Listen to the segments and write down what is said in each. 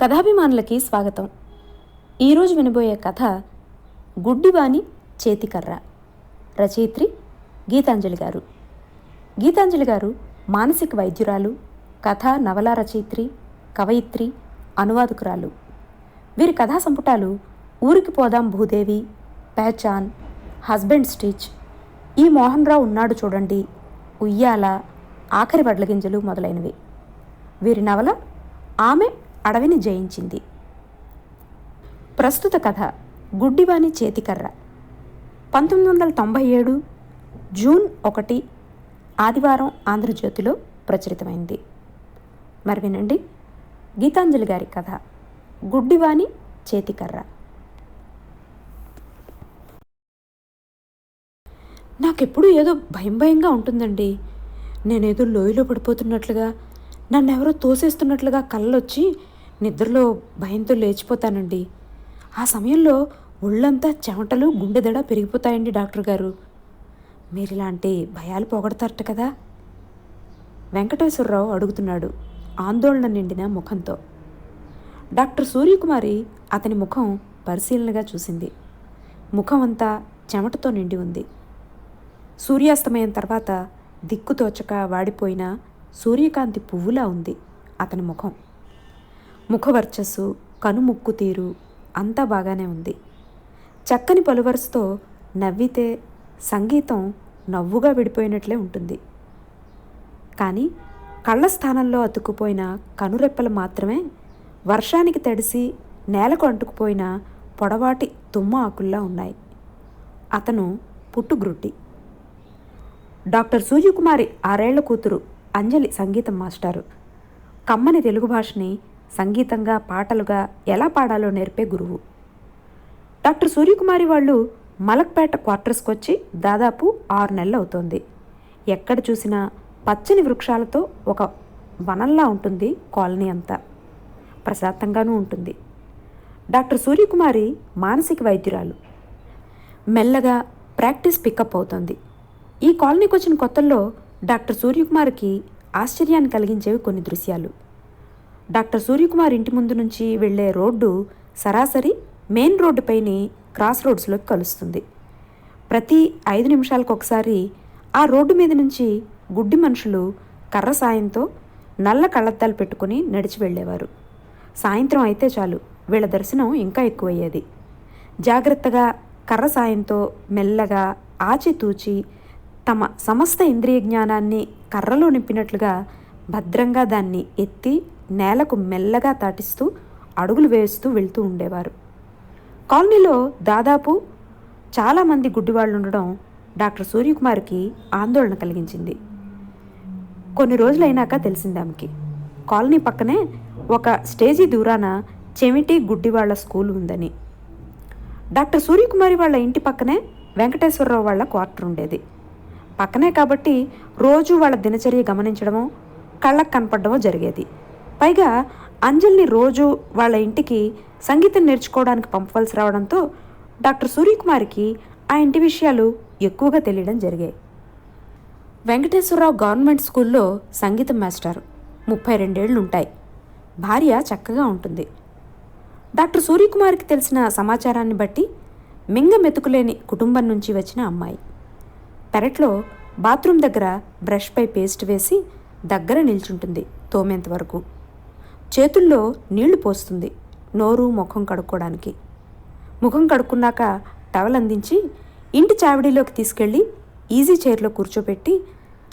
కథాభిమానులకి స్వాగతం. ఈరోజు వినబోయే కథ గుడ్డివాణి చేతికర్ర. రచయిత్రి గీతాంజలి గారు. గీతాంజలి గారు మానసిక వైద్యురాలు కథ నవల రచయిత్రి కవయిత్రి అనువాదకురాలు. వీరి కథా సంపుటాలు ఊరికి పోదాం భూదేవి పేచాన్ హస్బెండ్ స్టిచ్ ఈ మోహన్ రావు ఉన్నాడు చూడండి ఉయ్యాల ఆఖరి వడ్లగింజలు మొదలైనవి. వీరి నవల ఆమె అడవిని జయించింది. ప్రస్తుత కథ గుడ్డివాని చేతికర్ర. పంతొమ్మిది వందల తొంభై ఏడు జూన్ ఒకటి ఆదివారం ఆంధ్రజ్యోతిలో ప్రచురితమైంది. మరి వినండి. గీతాంజలి గారి కథ గుడ్డివాని చేతికర్ర. నాకెప్పుడు ఏదో భయం భయంగా ఉంటుందండి. నేనేదో లోయలో పడిపోతున్నట్లుగా నన్ను ఎవరో తోసేస్తున్నట్లుగా కళ్ళొచ్చి నిద్రలో భయంతో లేచిపోతానండి. ఆ సమయంలో ఒళ్ళంతా చెమటలు గుండెదడ పెరిగిపోతాయండి డాక్టర్ గారు. మీరు ఇలాంటి భయాలు పోగొడతారట కదా? వెంకటేశ్వరరావు అడుగుతున్నాడు ఆందోళన నిండిన ముఖంతో. డాక్టర్ సూర్యకుమారి అతని ముఖం పరిశీలనగా చూసింది. ముఖం అంతా చెమటతో నిండి ఉంది. సూర్యాస్తమయం తర్వాత దిక్కుతోచక వాడిపోయిన సూర్యకాంతి పువ్వులా ఉంది అతని ముఖం. ముఖవర్చస్సు కనుముక్కు తీరు అంతా బాగానే ఉంది. చక్కని పలువరుసతో నవ్వితే సంగీతం నవ్వుగా విడిపోయినట్లే ఉంటుంది. కానీ కళ్ళ స్థానంలో అతుక్కుపోయిన కనురెప్పలు మాత్రమే వర్షానికి తడిసి నేలకు అంటుకుపోయిన పొడవాటి తుమ్మ ఆకుల్లా ఉన్నాయి. అతను పుట్టుగ్రుడ్డి. డాక్టర్ సూర్యకుమారి ఆరేళ్ళ కూతురు అంజలి సంగీతం మాస్టారు. కమ్మని తెలుగు భాషని సంగీతంగా పాటలుగా ఎలా పాడాలో నేర్పే గురువు. డాక్టర్ సూర్యకుమారి వాళ్ళు మలక్పేట క్వార్టర్స్కి వచ్చి దాదాపు ఆరు నెలలు అవుతోంది. ఎక్కడ చూసినా పచ్చని వృక్షాలతో ఒక వనంలా ఉంటుంది కాలనీ అంతా. ప్రశాంతంగానూ ఉంటుంది. డాక్టర్ సూర్యకుమారి మానసిక వైద్యురాలు. మెల్లగా ప్రాక్టీస్ పికప్ అవుతోంది. ఈ కాలనీకి వచ్చిన కొత్తల్లో డాక్టర్ సూర్యకుమార్కి ఆశ్చర్యాన్ని కలిగించేవి కొన్ని దృశ్యాలు. డాక్టర్ సూర్యకుమార్ ఇంటి ముందు నుంచి వెళ్ళే రోడ్డు సరాసరి మెయిన్ రోడ్డుపైని క్రాస్ రోడ్స్లోకి కలుస్తుంది. ప్రతి ఐదు నిమిషాలకు ఒకసారి ఆ రోడ్డు మీద నుంచి గుడ్డి మనుషులు కర్ర సాయంతో నల్ల కళ్ళద్దాలు పెట్టుకుని నడిచి వెళ్ళేవారు. సాయంత్రం అయితే చాలు వీళ్ళ దర్శనం ఇంకా ఎక్కువయ్యేది. జాగ్రత్తగా కర్ర సాయంతో మెల్లగా ఆచితూచి తమ సమస్త ఇంద్రియ జ్ఞానాన్ని కర్రలో నింపినట్లుగా భద్రంగా దాన్ని ఎత్తి నేలకు మెల్లగా తాటిస్తూ అడుగులు వేస్తూ వెళ్తూ ఉండేవారు. కాలనీలో దాదాపు చాలామంది గుడ్డివాళ్ళు ఉండడం డాక్టర్ సూర్యకుమార్కి ఆందోళన కలిగించింది. కొన్ని రోజులైనాక తెలిసింది ఆమెకి. కాలనీ పక్కనే ఒక స్టేజీ దూరాన చెమిటి గుడ్డివాళ్ళ స్కూల్ ఉందని. డాక్టర్ సూర్యకుమారి వాళ్ళ ఇంటి పక్కనే వెంకటేశ్వరరావు వాళ్ళ క్వార్టర్ ఉండేది. పక్కనే కాబట్టి రోజు వాళ్ళ దినచర్య గమనించడమో కళ్ళకు కనపడమో జరిగేది. పైగా అంజల్ని రోజు వాళ్ళ ఇంటికి సంగీతం నేర్చుకోవడానికి పంపవలసి రావడంతో డాక్టర్ సూర్యకుమార్కి ఆ ఇంటి విషయాలు ఎక్కువగా తెలియడం జరిగాయి. వెంకటేశ్వరరావు గవర్నమెంట్ స్కూల్లో సంగీతం మాస్టర్ ముప్పై రెండేళ్ళు ఉంటాయి భార్య చక్కగా ఉంటుంది. డాక్టర్ సూర్యకుమార్కి తెలిసిన సమాచారాన్ని బట్టి మింగ మెతుకులేని కుటుంబం నుంచి వచ్చిన అమ్మాయి. పెరట్లో బాత్రూమ్ దగ్గర బ్రష్పై పేస్ట్ వేసి దగ్గర నిల్చుంటుంది తోమేంత వరకు. చేతుల్లో నీళ్ళు పోస్తుంది నోరు ముఖం కడుక్కోవడానికి ముఖం కడుక్కున్నాక టవల్ అందించి ఇంటి చావిడిలోకి తీసుకెళ్ళి ఈజీ చైర్లో కూర్చోపెట్టి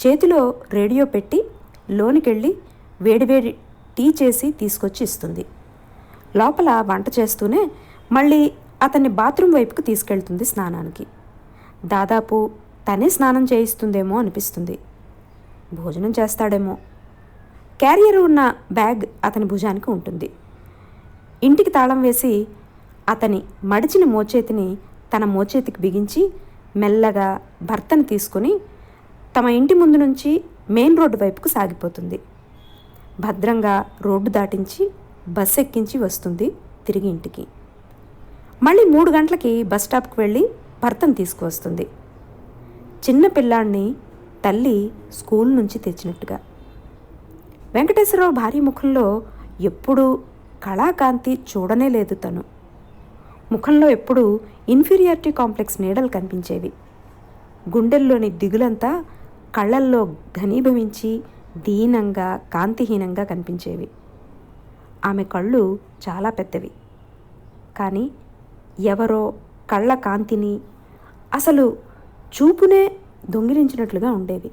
చేతిలో రేడియో పెట్టి లోనికెళ్ళి వేడివేడి టీ చేసి తీసుకొచ్చి ఇస్తుంది. లోపల వంట చేస్తూనే మళ్ళీ అతన్ని బాత్రూమ్ వైపుకు తీసుకెళ్తుంది స్నానానికి. దాదాపు తనే స్నానం చేయిస్తుందేమో అనిపిస్తుంది. భోజనం చేస్తాడేమో. క్యారియర్ ఉన్న బ్యాగ్ అతని భుజానికి ఉంటుంది. ఇంటికి తాళం వేసి అతని మడిచిన మోచేతిని తన మోచేతికి బిగించి మెల్లగా భర్తను తీసుకుని తమ ఇంటి ముందు నుంచి మెయిన్ రోడ్డు వైపుకు సాగిపోతుంది. భద్రంగా రోడ్డు దాటించి బస్ ఎక్కించి వస్తుంది తిరిగి ఇంటికి. మళ్ళీ మూడు గంటలకి బస్ స్టాప్కి వెళ్ళి భర్తను తీసుకువస్తుంది. చిన్న పిల్లాడిని తల్లి స్కూల్ నుంచి తెచ్చినట్టుగా. వెంకటేశ్వరరావు భార్య ముఖంలో ఎప్పుడూ కళాకాంతి చూడనే లేదు తను. ముఖంలో ఎప్పుడూ ఇన్ఫీరియారిటీ కాంప్లెక్స్ నీడలు కనిపించేవి. గుండెల్లోని దిగులంతా కళ్ళల్లో ఘనీభవించి దీనంగా కాంతిహీనంగా కనిపించేవి. ఆమె కళ్ళు చాలా పెద్దవి. కానీ ఎవరో కళ్ళ కాంతిని అసలు చూపునే దొంగిలించినట్లుగా ఉండేవి.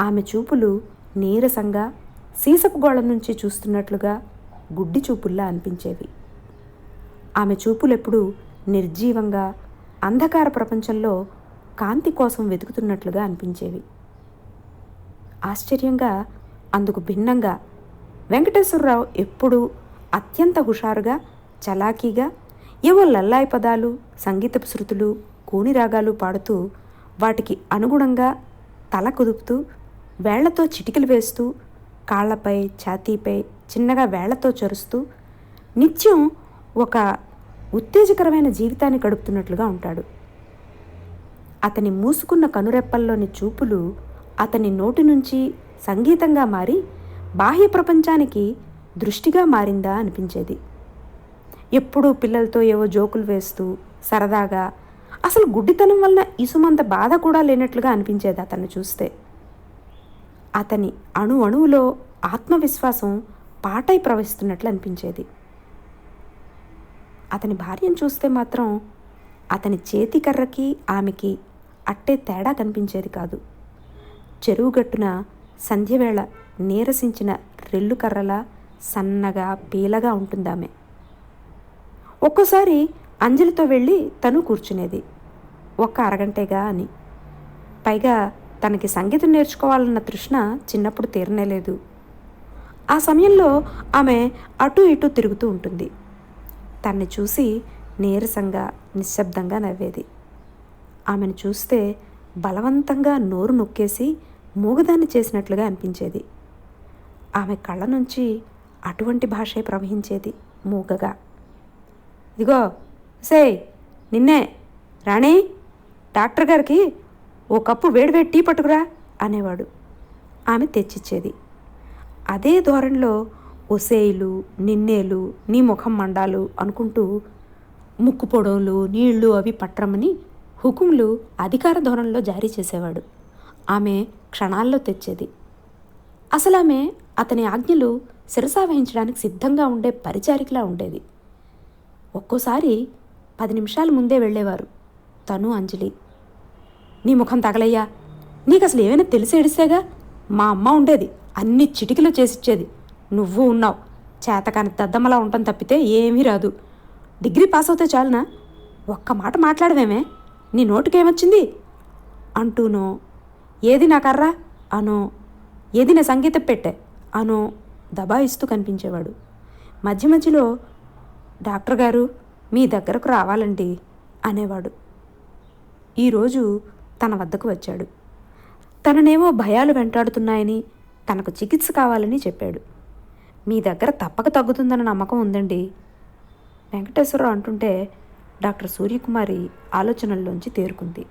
ఆమె చూపులు నీరసంగా సీసపు గోళ నుంచి చూస్తున్నట్లుగా గుడ్డి చూపుల్లా అనిపించేవి. ఆమె చూపులెప్పుడు నిర్జీవంగా అంధకార ప్రపంచంలో కాంతి కోసం వెతుకుతున్నట్లుగా అనిపించేవి. ఆశ్చర్యంగా అందుకు భిన్నంగా వెంకటేశ్వరరావు ఎప్పుడూ అత్యంత హుషారుగా చలాకీగా ఏవో లల్లాయి పదాలు సంగీతపు శృతులు కూణిరాగాలు పాడుతూ వాటికి అనుగుణంగా తల కుదుపుతూ వేళ్ళతో చిటికలు వేస్తూ కాళ్ళపై ఛాతీపై చిన్నగా వేళ్ళతో చరుస్తూ నిత్యం ఒక ఉత్తేజకరమైన జీవితాన్ని గడుపుతున్నట్లుగా ఉంటాడు. అతని మూసుకున్న కనురెప్పల్లోని చూపులు అతని నోటి నుంచి సంగీతంగా మారి బాహ్య ప్రపంచానికి దృష్టిగా మారిందా అనిపించేది. ఎప్పుడూ పిల్లలతో ఏవో జోకులు వేస్తూ సరదాగా అసలు గుడ్డితనం వలన ఇసుమంత బాధ కూడా లేనట్లుగా అనిపించేది అతన్ని చూస్తే. అతని అణు అణువులో ఆత్మవిశ్వాసం పాటై ప్రవహిస్తున్నట్లు అనిపించేది. అతని భార్యను చూస్తే మాత్రం అతని చేతి కర్రకి ఆమెకి అట్టే తేడా కనిపించేది కాదు. చెరువుగట్టున సంధ్యవేళ నీరసించిన రెల్లు కర్రలా సన్నగా పీలగా ఉంటుందామె ఒక్కోసారి అంజలితో వెళ్ళి తను కూర్చునేది. ఒక్క అరగంటేగా అని. పైగా తనకి సంగీతం నేర్చుకోవాలన్న తృష్ణ చిన్నప్పుడు తీరనేలేదు ఆ సమయంలో ఆమె అటు ఇటు తిరుగుతూ ఉంటుంది. తన్ని చూసి నీరసంగా నిశ్శబ్దంగా నవ్వేది. ఆమెను చూస్తే బలవంతంగా నోరు నొక్కేసి మూగదాన్ని చేసినట్లుగా అనిపించేది. ఆమె కళ్ళ నుంచి అటువంటి భాషే ప్రవహించేది మూగగా. ఇదిగో సే నిన్నే రాణి డాక్టర్ గారికి ఓ కప్పు వేడివేడి టీ పట్టుకురా అనేవాడు. ఆమె తెచ్చిచ్చేది. అదే ధోరణిలో ఒసేయిలు నిన్నేలు నీ ముఖం మండాలు అనుకుంటూ ముక్కు పొడవులు నీళ్ళు అవి పట్టరమని హుకుములు అధికార ధోరణిలో జారీ చేసేవాడు. ఆమె క్షణాల్లో తెచ్చేది. అసలు ఆమె అతని ఆజ్ఞలు శిరసావహించడానికి సిద్ధంగా ఉండే పరిచారికలా ఉండేది. ఒక్కోసారి పది నిమిషాల ముందే వెళ్ళేవారు. తను అంజలి నీ ముఖం తగలయ్యా. నీకు అసలు ఏమైనా తెలిసి ఎడిసేగా మా అమ్మ ఉండేది అన్ని చిటికలు చేసిచ్చేది. నువ్వు ఉన్నావు. చేతకాని దద్దమ్మలా ఉండటం తప్పితే ఏమీ రాదు. డిగ్రీ పాస్ అవుతే చాలునా? ఒక్క మాట మాట్లాడవేమే. నీ నోటికేమొచ్చింది? అంటూనో ఏది నా కర్రా? అనో. ఏది నా సంగీతం పెట్టే? అనో. దబాయిస్తూ కనిపించేవాడు. మధ్య మధ్యలో డాక్టర్ గారు మీ దగ్గరకు రావాలండి అనేవాడు. ఈరోజు తన వద్దకు వచ్చాడు. తననేమో భయాలు వెంటాడుతున్నాయని తనకు చికిత్స కావాలని చెప్పాడు. మీ దగ్గర తప్పక తగ్గుతుందన్న నమ్మకం ఉందండి. వెంకటేశ్వరరావు అంటుంటే డాక్టర్ సూర్యకుమారి ఆలోచనల్లోంచి తేరుకుంది.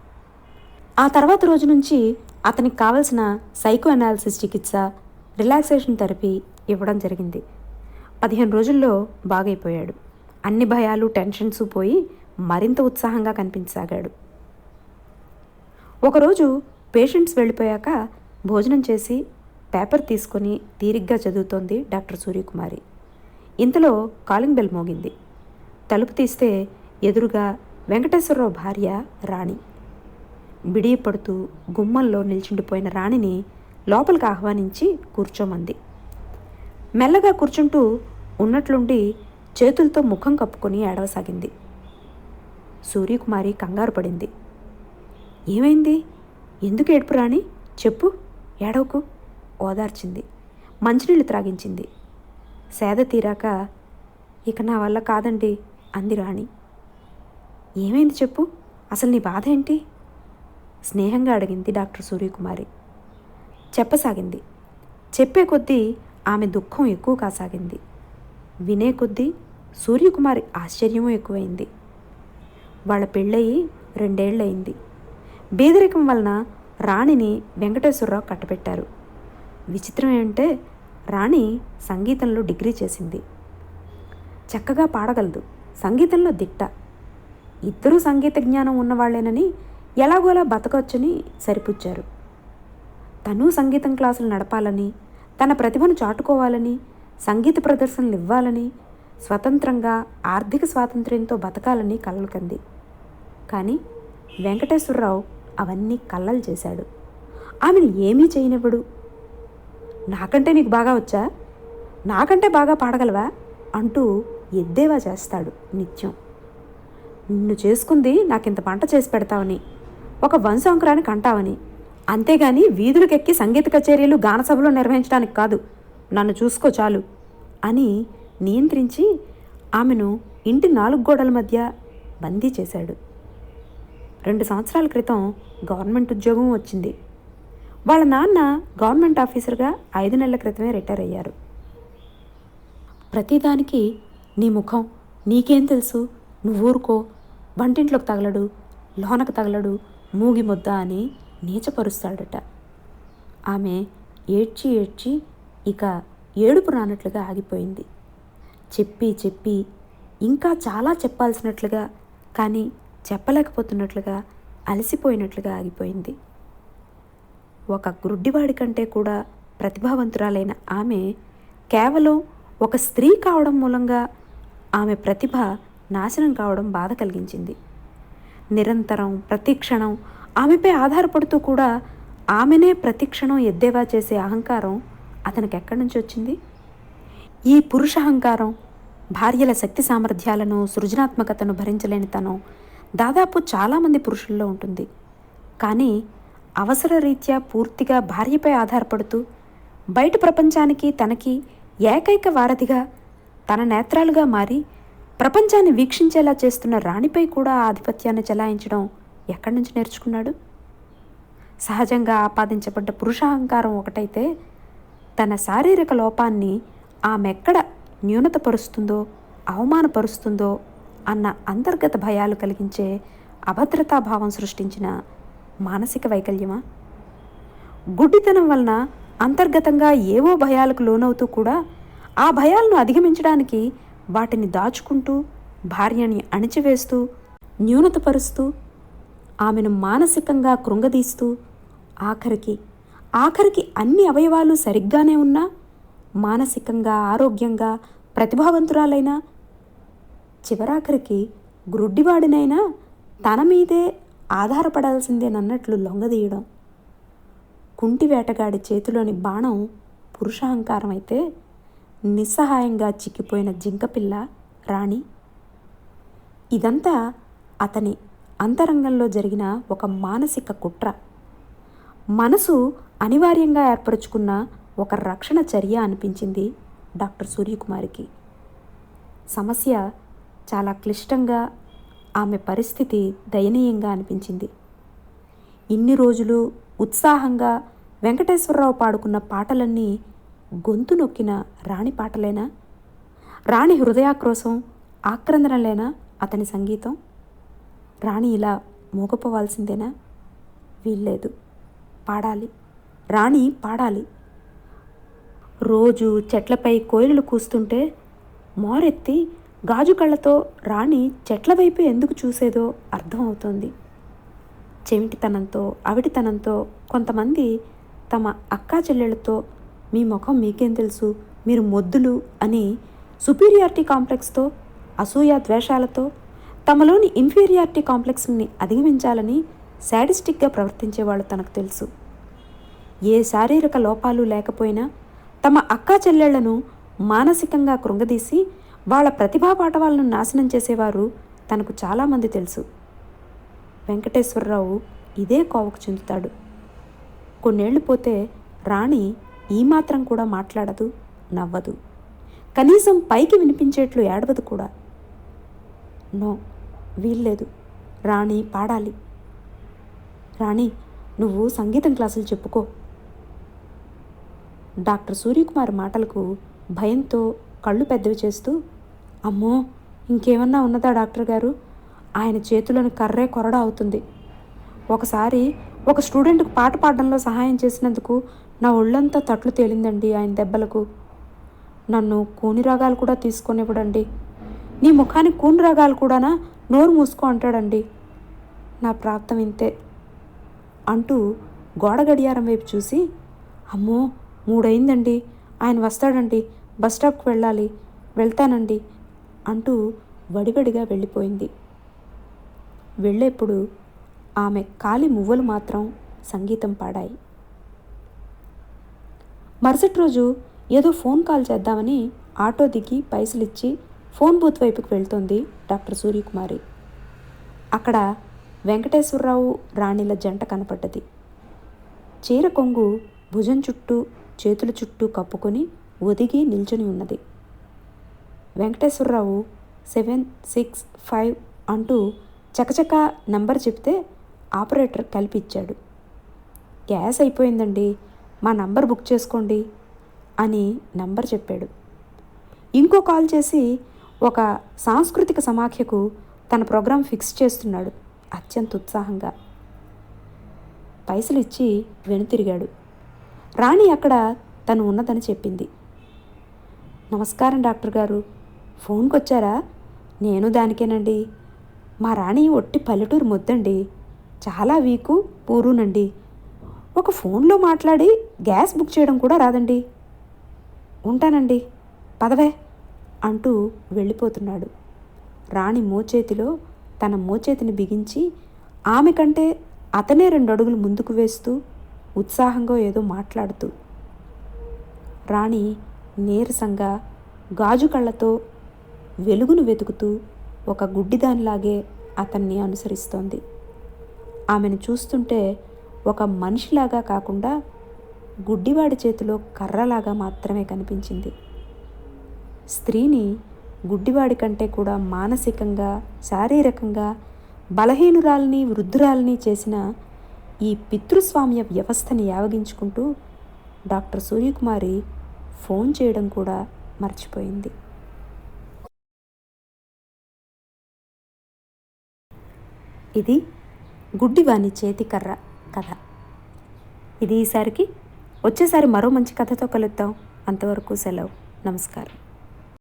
ఆ తర్వాత రోజు నుంచి అతనికి కావలసిన సైకో అనాలిసిస్ చికిత్స రిలాక్సేషన్ థెరపీ ఇవ్వడం జరిగింది. పదిహేను రోజుల్లో బాగైపోయాడు. అన్ని భయాలు టెన్షన్స్ పోయి మరింత ఉత్సాహంగా కనిపించసాగాడు. ఒకరోజు పేషెంట్స్ వెళ్ళిపోయాక భోజనం చేసి పేపర్ తీసుకొని తీరిగ్గా చదువుతోంది డాక్టర్ సూర్యకుమారి. ఇంతలో కాలింగ్ బెల్ మోగింది. తలుపు తీస్తే ఎదురుగా వెంకటేశ్వరరావు భార్య రాణి. బిడియపడుతూ గుమ్మంలో నిల్చుండిపోయిన రాణిని లోపలికి ఆహ్వానించి కూర్చోమంది. మెల్లగా కూర్చుంటూ ఉన్నట్లుండి చేతులతో ముఖం కప్పుకొని ఏడవసాగింది. సూర్యకుమారి కంగారు పడింది. ఏమైంది? ఎందుకు ఏడుపు రాణి చెప్పు. ఏడవకు. ఓదార్చింది. మంచినీళ్ళు త్రాగించింది. సేద తీరాక ఇక నా వల్ల కాదండి అంది రాణి. ఏమైంది చెప్పు? అసలు నీ బాధ ఏంటి? స్నేహంగా అడిగింది డాక్టర్ సూర్యకుమారి. చెప్పసాగింది. చెప్పే కొద్దీ ఆమె దుఃఖం ఎక్కువ కాసాగింది. వినే కొద్దీ సూర్యకుమారి ఆశ్చర్యము ఎక్కువైంది. వాళ్ళ పెళ్ళయి రెండేళ్ళయింది బేదరికం వలన రాణిని వెంకటేశ్వరరావు కట్టబెట్టారు. విచిత్రం ఏంటంటే రాణి సంగీతంలో డిగ్రీ చేసింది. చక్కగా పాడగలదు. సంగీతంలో దిట్ట. ఇద్దరూ సంగీత జ్ఞానం ఉన్నవాళ్ళేనని ఎలాగోలా బతకొచ్చని సరిపుచ్చారు. తను సంగీతం క్లాసులు నడపాలని తన ప్రతిభను చాటుకోవాలని సంగీత ప్రదర్శనలు ఇవ్వాలని స్వతంత్రంగా ఆర్థిక స్వాతంత్ర్యంతో బతకాలని కలలు కంది. కానీ వెంకటేశ్వరరావు అవన్నీ కళ్ళలు చేశాడు. ఆమెను ఏమీ చేయనివ్వడు. నాకంటే నీకు బాగా వచ్చా? నాకంటే బాగా పాడగలవా? అంటూ ఎద్దేవా చేస్తాడు నిత్యం. నిన్ను చేసుకుంది నాకింత పంట చేసి పెడతావని ఒక వంశంకరానికి అంటావని అంతేగాని వీధులకెక్కి సంగీత కచేరీలు గానసభలు నిర్వహించడానికి కాదు. నన్ను చూసుకో చాలు అని నియంత్రించి ఆమెను ఇంటి నాలుగు గోడల మధ్య బందీ చేశాడు. రెండు సంవత్సరాల క్రితం గవర్నమెంట్ ఉద్యోగం వచ్చింది. వాళ్ళ నాన్న గవర్నమెంట్ ఆఫీసర్గా ఐదు నెలల క్రితమే రిటైర్ అయ్యారు. ప్రతిదానికి నీ ముఖం నీకేం తెలుసు? నువ్వు ఊరుకో. వంటింట్లోకి తగలడు లోనకు తగలడు మూగి ముద్ద అని నీచపరుస్తాడట. ఆమె ఏడ్చి ఏడ్చి ఇక ఏడుపు రానట్లుగా ఆగిపోయింది. చెప్పి చెప్పి ఇంకా చాలా చెప్పాల్సినట్లుగా కానీ చెప్పలేకపోతున్నట్లుగా అలసిపోయినట్లుగా ఆగిపోయింది. ఒక గ్రుడ్డివాడి కంటే కూడా ప్రతిభావంతురాలైన ఆమె కేవలం ఒక స్త్రీ కావడం మూలంగా ఆమె ప్రతిభ నాశనం కావడం బాధ కలిగించింది. నిరంతరం ప్రతిక్షణం ఆమెపై ఆధారపడుతూ కూడా ఆమెనే ప్రతిక్షణం ఎద్దేవా చేసే అహంకారం అతనికి ఎక్కడి నుంచి వచ్చింది? ఈ పురుష అహంకారం భార్యల శక్తి సామర్థ్యాలను సృజనాత్మకతను భరించలేని తను దాదాపు చాలామంది పురుషుల్లో ఉంటుంది. కానీ అవసర రీత్యా పూర్తిగా భార్యపై ఆధారపడుతూ బయట ప్రపంచానికి తనకి ఏకైక వారధిగా తన నేత్రాలుగా మారి ప్రపంచాన్ని వీక్షించేలా చేస్తున్న రాణిపై కూడా ఆధిపత్యాన్ని చెలాయించడం ఎక్కడి నుంచి నేర్చుకున్నాడు? సహజంగా ఆపాదించబడ్డ పురుషాహంకారం ఒకటైతే తన శారీరక లోపాన్ని ఆమెక్కడ న్యూనతపరుస్తుందో అవమానపరుస్తుందో అన్న అంతర్గత భయాలు కలిగించే అభద్రతాభావం సృష్టించిన మానసిక వైకల్యమా? గుడ్డితనం వలన అంతర్గతంగా ఏవో భయాలకు లోనవుతూ కూడా ఆ భయాలను అధిగమించడానికి వాటిని దాచుకుంటూ భార్యని అణిచివేస్తూ న్యూనతపరుస్తూ ఆమెను మానసికంగా కృంగదీస్తూ ఆఖరికి ఆఖరికి అన్ని అవయవాలు సరిగ్గానే ఉన్నా మానసికంగా ఆరోగ్యంగా ప్రతిభావంతురాలైనా చివరాఖరికి గ్రుడ్డివాడినైనా తన మీదే ఆధారపడాల్సిందేనన్నట్లు లొంగదీయడం కుంటి వేటగాడి చేతిలోని బాణం పురుషాహంకారం అయితే నిస్సహాయంగా చిక్కిపోయిన జింకపిల్ల రాణి. ఇదంతా అతని అంతరంగంలో జరిగిన ఒక మానసిక కుట్ర. మనసు అనివార్యంగా ఏర్పరచుకున్న ఒక రక్షణ చర్య అనిపించింది డాక్టర్ సూర్యకుమారికి. సమస్య చాలా క్లిష్టంగా ఆమె పరిస్థితి దయనీయంగా అనిపించింది. ఇన్ని రోజులు ఉత్సాహంగా వెంకటేశ్వరరావు పాడుకున్న పాటలన్నీ గొంతు నొక్కిన రాణి పాటలేనా? రాణి హృదయాక్రోశం ఆక్రందనలేనా అతని సంగీతం? రాణి ఇలా మూగపోవాల్సిందేనా? వీల్లేదు. పాడాలి. రాణి పాడాలి. రోజు చెట్లపై కోయిలు కూస్తుంటే మోరెత్తి గాజు కళ్ళతో రాణి చెట్ల వైపు ఎందుకు చూసేదో అర్థమవుతోంది చెవిటితనంతో అవిటితనంతో కొంతమంది తమ అక్కా చెల్లెళ్ళతో మీ ముఖం మీకేం తెలుసు? మీరు మొద్దులు అని సుపీరియారిటీ కాంప్లెక్స్తో అసూయ ద్వేషాలతో తమలోని ఇన్ఫీరియారిటీ కాంప్లెక్స్ని అధిగమించాలని శాడిస్టిక్గా ప్రవర్తించేవాళ్ళు తనకు తెలుసు. ఏ శారీరక లోపాలు లేకపోయినా తమ అక్కా చెల్లెళ్ళను మానసికంగా కృంగదీసి వాళ్ళ ప్రతిభా పాఠవాలను నాశనం చేసేవారు తనకు చాలామంది తెలుసు. వెంకటేశ్వరరావు ఇదే కోవకు చెందుతాడు. కొన్నేళ్ళు పోతే రాణి ఈ మాత్రం కూడా మాట్లాడదు నవ్వదు. కనీసం పైకి వినిపించేట్లు ఏడవదు కూడా. నో వీల్లేదు. రాణి పాడాలి. రాణి నువ్వు సంగీతం క్లాసులు చెప్పుకో. డాక్టర్ సూర్యకుమార్ మాటలకు భయంతో కళ్ళు పెద్దవి చేస్తూ అమ్మో ఇంకేమన్నా ఉన్నదా డాక్టర్ గారు? ఆయన చేతులను కర్రే కొరడ అవుతుంది. ఒకసారి ఒక స్టూడెంట్కు పాట పాడడంలో సహాయం చేసినందుకు నా ఒళ్ళంతా తట్లు తేలిందండి ఆయన దెబ్బలకు. నన్ను కూని రాగాలు కూడా తీసుకొనివ్వడండి. నీ ముఖానికి కూని రాగాలు కూడానా నోరు మూసుకో అంటాడండి. నా ప్రాప్తం ఇంతే. అంటూ గోడ గడియారం వైపు చూసి అమ్మో మూడయిందండి. ఆయన వస్తాడండి. బస్ స్టాప్కి వెళ్ళాలి. వెళ్తానండి. అంటూ వడివడిగా వెళ్ళిపోయింది. వెళ్ళేప్పుడు ఆమె కాలి మువ్వలు మాత్రం సంగీతం పాడాయి. మరుసటి రోజు ఏదో ఫోన్ కాల్ చేద్దామని ఆటో దిగి పైసలిచ్చి ఫోన్ బూత్ వైపుకి వెళ్తోంది డాక్టర్ సూర్యకుమారి. అక్కడ వెంకటేశ్వరరావు రాణిల జంట కనపడ్డది. చీర కొంగు భుజం చుట్టూ చేతుల చుట్టూ కప్పుకొని ఒదిగి నిల్చుని ఉన్నది. వెంకటేశ్వరరావు సెవెన్ సిక్స్ ఫైవ్ అంటూ చకచక నంబర్ చెప్తే ఆపరేటర్ కలిపిచ్చాడు గ్యాస్ అయిపోయిందండి మా నంబర్ బుక్ చేసుకోండి అని నంబర్ చెప్పాడు. ఇంకో కాల్ చేసి ఒక సాంస్కృతిక సమాఖ్యకు తన ప్రోగ్రాం ఫిక్స్ చేస్తున్నాడు అత్యంత ఉత్సాహంగా. పైసలు ఇచ్చి వెనుతిరిగాడు. రాణి అక్కడ తను ఉన్నదని చెప్పింది. నమస్కారం డాక్టర్ గారు ఫోన్కి వచ్చారా నేను దానికేనండి. మా రాణి ఒట్టి పల్లెటూరు ముద్దండి. చాలా వీకు పూరునండి. ఒక ఫోన్లో మాట్లాడి గ్యాస్ బుక్ చేయడం కూడా రాదండి. ఉంటానండి. పదవే అంటూ వెళ్ళిపోతున్నాడు. రాణి మోచేతిలో తన మోచేతిని బిగించి ఆమె కంటే అతనే రెండు అడుగులు ముందుకు వేస్తూ ఉత్సాహంగా ఏదో మాట్లాడుతూ రాణి నీరసంగా గాజు కళ్ళతో వెలుగును వెతుకుతూ ఒక గుడ్డిదానిలాగే అతన్ని అనుసరిస్తోంది. ఆమెను చూస్తుంటే ఒక మనిషిలాగా కాకుండా గుడ్డివాడి చేతిలో కర్రలాగా మాత్రమే కనిపించింది. స్త్రీని గుడ్డివాడి కంటే కూడా మానసికంగా శారీరకంగా బలహీనురాల్ని వృద్ధురాల్ని చేసిన ఈ పితృస్వామ్య వ్యవస్థని యావగించుకుంటూ డాక్టర్ సూర్యకుమారి ఫోన్ చేయడం కూడా మర్చిపోయింది. ఇది గుడ్డివాని చేతికర్ర కథ. ఇది ఈసారికి వచ్చేసారి మరో మంచి కథతో కలుద్దాం. అంతవరకు సెలవు. నమస్కారం.